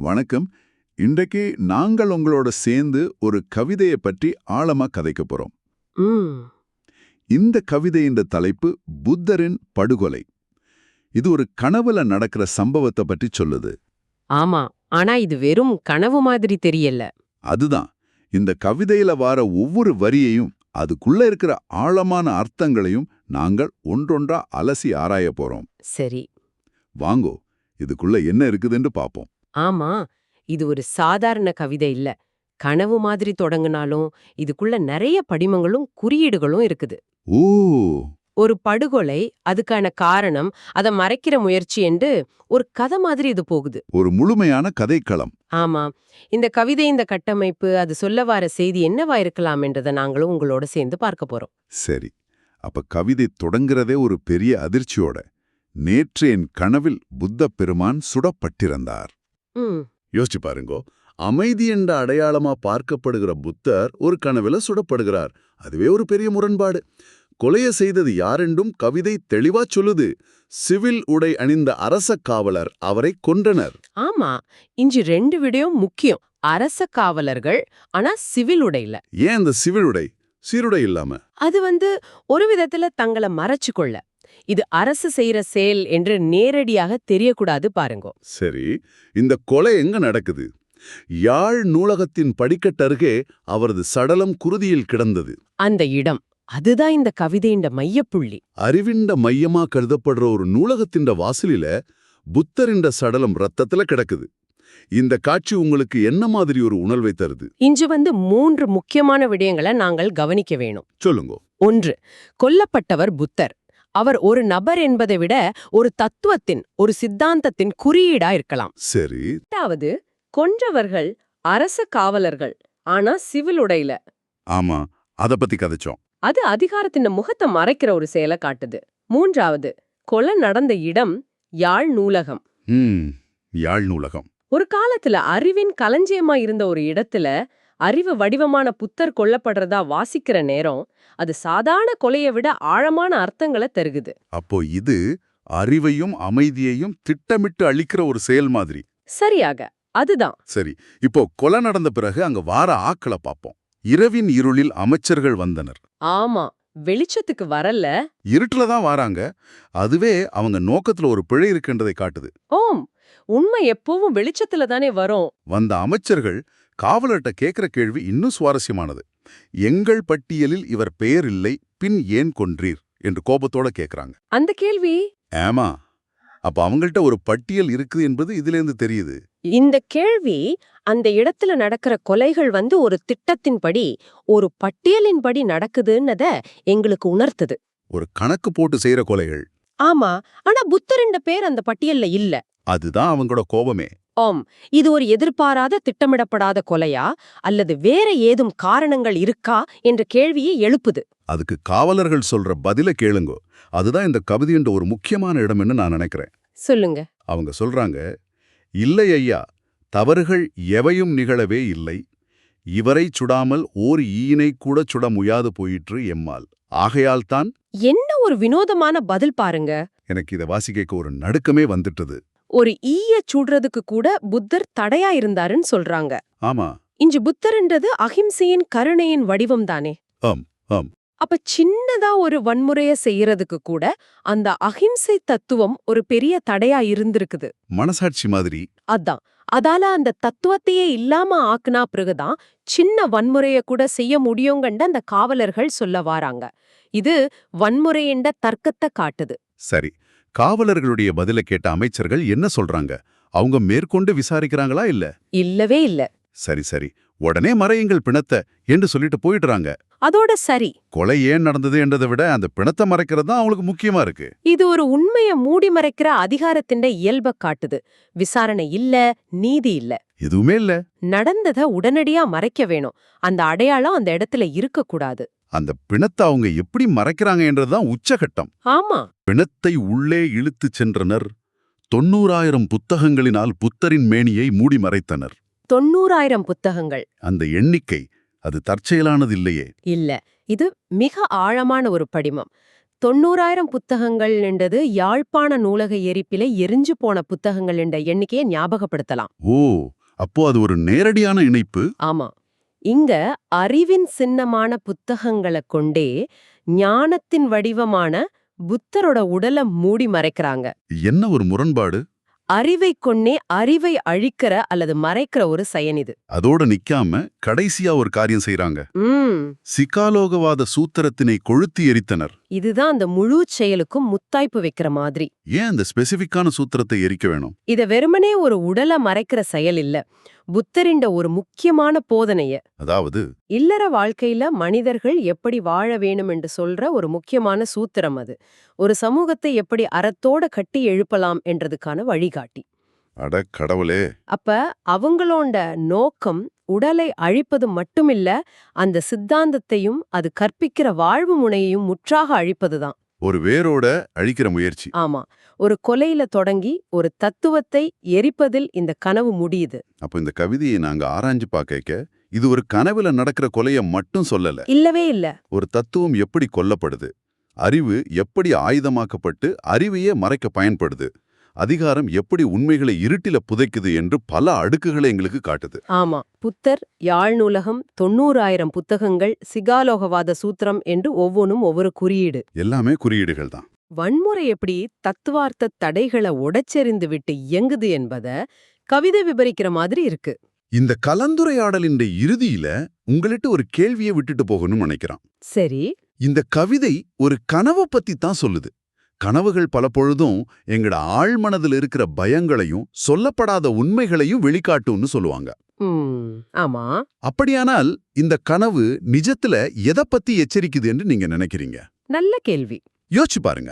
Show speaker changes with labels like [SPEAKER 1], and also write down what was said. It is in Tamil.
[SPEAKER 1] வணக்கம். இன்றைக்கு நாங்கள் உங்களோட சேர்ந்து ஒரு கவிதையை பற்றி ஆழமா கதைக்க போறோம். இந்த கவிதையின் தலைப்பு புத்தரின் படுகொலை. இது ஒரு கனவுல நடக்கிற சம்பவத்தை பற்றி சொல்லுது.
[SPEAKER 2] ஆமா. ஆனா இது வெறும் கனவு மாதிரி தெரியல.
[SPEAKER 1] அதுதான். இந்த கவிதையில வார ஒவ்வொரு வரியையும் அதுக்குள்ள இருக்கிற ஆழமான அர்த்தங்களையும் நாங்கள் ஒன்றொன்றா அலசி ஆராய போறோம்.
[SPEAKER 2] சரி.
[SPEAKER 1] வாங்கோ. இதுக்குள்ள என்ன இருக்குதுன்னு பாப்போம்.
[SPEAKER 2] ஆமா இது ஒரு சாதாரண கவிதை இல்ல. கனவு மாதிரி தொடங்குனாலும் இதுக்குள்ள நிறைய படிமங்களும் குறியீடுகளும் இருக்குது.
[SPEAKER 1] ஓ!
[SPEAKER 2] ஒரு படுகொலை அதுக்கான காரணம் அதை மறைக்கிற முயற்சி என்று ஒரு கதை மாதிரி இது போகுது.
[SPEAKER 1] ஒரு முழுமையான கதைக்களம்.
[SPEAKER 2] ஆமா இந்த கவிதை இந்த கட்டமைப்பு அது சொல்ல வர செய்தி என்னவா இருக்கலாம் என்றதை நாங்களும் உங்களோட சேர்ந்து பார்க்க போறோம்.
[SPEAKER 1] சரி அப்ப கவிதை தொடங்குறதே ஒரு பெரிய அதிர்ச்சியோட. நேற்று என் கனவில் புத்த பெருமான் சுடப்பட்டிருந்தார்.
[SPEAKER 3] யோசிச்சு பாருங்கோ. அமைதி என்ற அடையாளமா பார்க்கப்படுகிற புத்தர் ஒரு கனவுல சுடப்படுகிறார். அதுவே ஒரு பெரிய முரண்பாடு. கொலைய செய்தது யாரென்றும் கவிதை தெளிவா சொல்லுது. சிவில் உடை அணிந்த அரச காவலர் அவரை கொன்றனர்.
[SPEAKER 2] ஆமா. இஞ்சி ரெண்டு விடயம் முக்கியம். அரச காவலர்கள் ஆனா சிவில் உடையில.
[SPEAKER 3] ஏன் அந்த சிவில் உடை? சீருடை இல்லாம.
[SPEAKER 2] அது வந்து ஒரு விதத்துல தங்களை மறைச்சு கொள்ள. இது அரசு செய்யற செயல் என்று நேரடியாக தெரியக்கூடாது பாருங்கோ.
[SPEAKER 3] சரி இந்த கொலை எங்க நடக்குது? யாழ் நூலகத்தின் படிக்கட்டருகே அவரது சடலம் குருதியில் கிடந்தது.
[SPEAKER 2] அந்த இடம் அதுதான் இந்த கவிதையின் மையப்புள்ளி.
[SPEAKER 3] அறிவிண்ட மையமா கருதப்படுற ஒரு நூலகத்தின் வாசலில புத்தரின்ற சடலம் ரத்தத்துல கிடக்குது. இந்த காட்சி உங்களுக்கு என்ன மாதிரி ஒரு உணர்வை தருது?
[SPEAKER 2] இன்று வந்து மூன்று முக்கியமான விடயங்களை நாங்கள் கவனிக்க வேணும்.
[SPEAKER 3] சொல்லுங்க.
[SPEAKER 2] ஒன்று கொல்லப்பட்டவர் புத்தர். அவர் ஒரு நபர் என்பதை விட ஒரு தத்துவத்தின் ஒரு சித்தாந்தத்தின் குறியீடா இருக்கலாம்.
[SPEAKER 3] சரி.
[SPEAKER 2] இரண்டாவது கொன்றவர்கள் அரச காவலர்கள் ஆனா சிவில் உடையில.
[SPEAKER 1] ஆமா அத பத்தி கதைச்சோம்.
[SPEAKER 2] அது அதிகாரத்தின் முகத்தை மறைக்கிற ஒரு செயலை காட்டுது. மூன்றாவது கொலை நடந்த இடம் யாழ் நூலகம்.
[SPEAKER 1] யாழ் நூலகம்.
[SPEAKER 2] ஒரு காலத்துல அறிவின் களஞ்சியமா இருந்த ஒரு இடத்துல அறிவு வடிவமான புத்தர் கொல்லப்படுறதா வாசிக்கிற நேரம் அது சாதாரண கொலையை விட ஆழமான அர்த்தங்களை தருகுது.
[SPEAKER 1] அப்போ இது அறிவையும் அமைதியையும் திட்டமிட்டு அளிக்கிற ஒரு செயல் மாதிரி.
[SPEAKER 2] சரியாக அதுதான்.
[SPEAKER 1] சரி இப்போ கொலை நடந்த பிறகு அங்க வார ஆக்களை பார்ப்போம். இரவின் இருளில் அமைச்சர்கள் வந்தனர்.
[SPEAKER 2] ஆமா வெளிச்சத்துக்கு வரல.
[SPEAKER 1] இருட்டுல தான் வாராங்க. அதுவே அவங்க நோக்கத்துல ஒரு பிழை இருக்கின்றதை காட்டுது.
[SPEAKER 2] ஓம் உண்மை எப்பவும் வெளிச்சத்துல தானே வரும்.
[SPEAKER 1] வந்த அமைச்சர்கள் காவலர்கிட்ட கேட்கிற கேள்வி இன்னும் சுவாரஸ்யமானது. எங்கள் பட்டியலில் இவர் பெயர் இல்லை பின் ஏன் கொன்றீர்? என்று கோபத்தோட கேக்குறாங்க.
[SPEAKER 2] அந்த கேள்வி?
[SPEAKER 1] ஏமா அப்ப அவங்கள்ட்ட ஒரு பட்டியல் இருக்குது என்பது இதிலேருந்து தெரியுது.
[SPEAKER 2] இந்த கேள்வி அந்த இடத்துல நடக்கிற கொலைகள் வந்து ஒரு திட்டத்தின்படி ஒரு பட்டியலின்படி நடக்குதுன்னத எங்களுக்கு உணர்த்துது.
[SPEAKER 1] ஒரு கணக்கு போட்டு செய்யற கொலைகள்.
[SPEAKER 2] ஆமா ஆனா புத்தரின் பேர் அந்த பட்டியல்ல இல்ல.
[SPEAKER 1] அதுதான் அவங்களோட கோபமே.
[SPEAKER 2] ஆம் இது ஒரு எதிர்பாராத திட்டமிடப்படாத கொலையா அல்லது வேற ஏதும் காரணங்கள் இருக்கா என்ற கேள்வியை எழுப்புது.
[SPEAKER 1] அதுக்கு காவலர்கள் சொல்ற பதில கேளுங்கோ. அதுதான் இந்த கவிதைன்ற ஒரு முக்கியமான இடம்னு நான் நினைக்கிறேன்.
[SPEAKER 2] சொல்லுங்க.
[SPEAKER 1] அவங்க சொல்றாங்க இல்லை ஐயா தவறுகள் எவையும் நிகழவே இல்லை. இவரை சுடாமல் ஓர் ஈனை கூட சுட முயாது போயிற்று எம்மால். ஆகையால்தான்
[SPEAKER 2] என்ன ஒரு வினோதமான பதில் பாருங்க.
[SPEAKER 1] எனக்கு இதை வாசிக்க ஒரு நடுக்கமே வந்துட்டது.
[SPEAKER 2] ஒரு ஈய சுடுறதுக்கு கூட புத்தர் தடையா இருந்தாருன்னு சொல்றாங்க.
[SPEAKER 1] ஆமா.
[SPEAKER 2] இன்று புத்தர்ன்றது அகிம்சையின் கருணையின் வடிவம் தானே.
[SPEAKER 1] ஆம், ஆம்.
[SPEAKER 2] அப்ப சின்னதா ஒரு வன்முறைய செய்யறதுக்கு கூட அந்த அகிம்சை தத்துவம் ஒரு பெரிய தடையா இருந்திருக்குது.
[SPEAKER 1] மனசாட்சி மாதிரி.
[SPEAKER 2] அதான். அதால அந்த தத்துவத்தையே இல்லாம ஆக்குனா பிறகுதான் சின்ன வன்முறைய கூட செய்ய முடியுங்கண்ட அந்த காவலர்கள் சொல்ல வாராங்க. இது வன்முறையண்ட தர்க்கத்தை காட்டுது.
[SPEAKER 1] சரி காவலர்களுடைய பதில கேட்ட அமைச்சர்கள் என்ன சொல்றாங்க? அவங்க மேற்கொண்டு விசாரிக்கிறாங்களா இல்ல?
[SPEAKER 2] இல்லவே இல்ல.
[SPEAKER 1] சரி சரி. உடனே மறையுங்கள் பிணத்த என்று சொல்லிட்டு போயிடுறாங்க.
[SPEAKER 2] அதோட சரி.
[SPEAKER 1] கொலை ஏன் நடந்தது என்றதை விட அந்த பிணத்தை மறைக்கிறது தான் அவங்களுக்கு முக்கியமா இருக்கு.
[SPEAKER 2] இது ஒரு உண்மைய மூடி மறைக்கிற அதிகாரத்தின் இயல்ப காட்டுது. விசாரணை இல்ல நீதி இல்ல.
[SPEAKER 1] எதுவுமே இல்ல.
[SPEAKER 2] நடந்தத உடனடியா மறைக்க வேணும். அந்த அடையாளம் அந்த இடத்துல இருக்கக்கூடாது.
[SPEAKER 1] அந்த பிணத்தை அவங்க எப்படி மறைக்கிறாங்க என்றதுதான் உச்சகட்டம்.
[SPEAKER 2] ஆமா.
[SPEAKER 1] பிணத்தை உள்ளே இழுத்துச் சென்றனர். தொண்ணூறாயிரம் புத்தகங்களினால் புத்தரின் மேனியை மூடி மறைத்தனர்.
[SPEAKER 2] தொண்ணூறாயிரம் புத்தகங்கள்.
[SPEAKER 1] அந்த எண்ணிக்கை அது தற்செயலானது இல்லையே
[SPEAKER 2] இல்ல இது மிக ஆழமான ஒரு படிமம். தொண்ணூறாயிரம் புத்தகங்கள் என்றது யாழ்ப்பாண நூலக எரிப்பில எரிஞ்சு போன புத்தகங்கள் என்ற எண்ணிக்கையை ஞாபகப்படுத்தலாம்.
[SPEAKER 1] ஓ அப்போ அது ஒரு நேரடியான இணைப்பு?
[SPEAKER 2] ஆமா. இங்க அறிவின் சின்னமான புத்தகங்களை கொண்டே ஞானத்தின் வடிவமான புத்தரோட உடலை மூடி மறைக்கிறாங்க.
[SPEAKER 1] என்ன ஒரு முரண்பாடு?
[SPEAKER 2] அறிவை கொன்னே அறிவை அழிக்கிற அல்லது மறைக்கிற ஒரு செயன் இது.
[SPEAKER 1] அதோட நிக்காம கடைசியா ஒரு காரியம் செய்றாங்க.
[SPEAKER 2] ம்.
[SPEAKER 1] சிகாலோகவாத சூத்திரத்தினை கொழுத்தி எரித்தனர்.
[SPEAKER 2] இதுதான் அந்த முழு செயலுக்கும் முத்தாய்ப்பு வைக்கிற மாதிரி.
[SPEAKER 1] ஏன் அந்த ஸ்பெசிபிக்கான சூத்திரத்தை எரிக்க வேணும்?
[SPEAKER 2] இத வெறுமனே ஒரு உடலை மறைக்கிற செயல் இல்ல. புத்தரிண்ட ஒரு முக்கியமான போதனைய.
[SPEAKER 1] அதாவது?
[SPEAKER 2] இல்லற வாழ்க்கையில மனிதர்கள் எப்படி வாழ வேணும் என்று சொல்ற ஒரு முக்கியமான சூத்திரம் அது. ஒரு சமூகத்தை எப்படி அறத்தோட கட்டி எழுப்பலாம் என்றதுக்கான வழிகாட்டி.
[SPEAKER 1] அட கடவுளே.
[SPEAKER 2] அப்ப அவங்களோட நோக்கம் உடலை அழிப்பது மட்டுமில்ல அந்த சித்தாந்தத்தையும் அது கற்பிக்கிற வாழ்வு முனையையும் முற்றாக அழிப்பதுதான்.
[SPEAKER 1] ஒரு வேரோட அழிக்கிற முயற்சி.
[SPEAKER 2] ஆமா. ஒரு கொலையில தொடங்கி ஒரு தத்துவத்தை எரிப்பதில் இந்த கனவு முடியுது.
[SPEAKER 1] அப்போ இந்த கவிதையை நாங்க ஆராய்ஞ்சு பார்க்க இது ஒரு கனவுல நடக்கிற கொலைய மட்டும் சொல்லல.
[SPEAKER 2] இல்லவே இல்ல.
[SPEAKER 1] ஒரு தத்துவம் எப்படி கொல்லப்படுது அறிவு எப்படி ஆயுதமாக்கப்பட்டு அறிவையே மறைக்க பயன்படுது அதிகாரம் எப்படி உண்மைகளை இருட்டில புதைக்குது என்று பல அடுக்குகளை எங்களுக்கு காட்டுது.
[SPEAKER 2] ஆமா புத்தர் யாழ் நூலகம் தொண்ணூறாயிரம் புத்தகங்கள் சிகாலோகவாத சூத்திரம் என்று ஒவ்வொன்றும் ஒவ்வொரு குறியீடு.
[SPEAKER 1] எல்லாமே குறியீடுகள் தான்.
[SPEAKER 2] வன்முறை எப்படி தத்துவார்த்த தடைகளை உடைச்செறிந்து விட்டு இயங்குது என்பத கவிதை விபரிக்கிற மாதிரி இருக்கு.
[SPEAKER 1] இந்த கலந்துரையாடலின் இறுதியில உங்கள்கிட்ட ஒரு கேள்வியை விட்டுட்டு போகணும்னு நினைக்கிறான்.
[SPEAKER 2] சரி.
[SPEAKER 1] இந்த கவிதை ஒரு கனவை பத்தி தான் சொல்லுது. கனவுகள் பல பொழுதும் எங்கட ஆழ்மனதில் இருக்கிற பயங்களையும் சொல்லப்படாத உண்மைகளையும் வெளிக்காட்டும்னு சொல்லுவாங்க.
[SPEAKER 2] ஆமா.
[SPEAKER 1] அப்படியானால் இந்த கனவு நிஜத்துல எதை பத்தி எச்சரிக்குது என்று நீங்க நினைக்கிறீங்க?
[SPEAKER 2] நல்ல கேள்வி.
[SPEAKER 1] யோசிச்சு பாருங்க.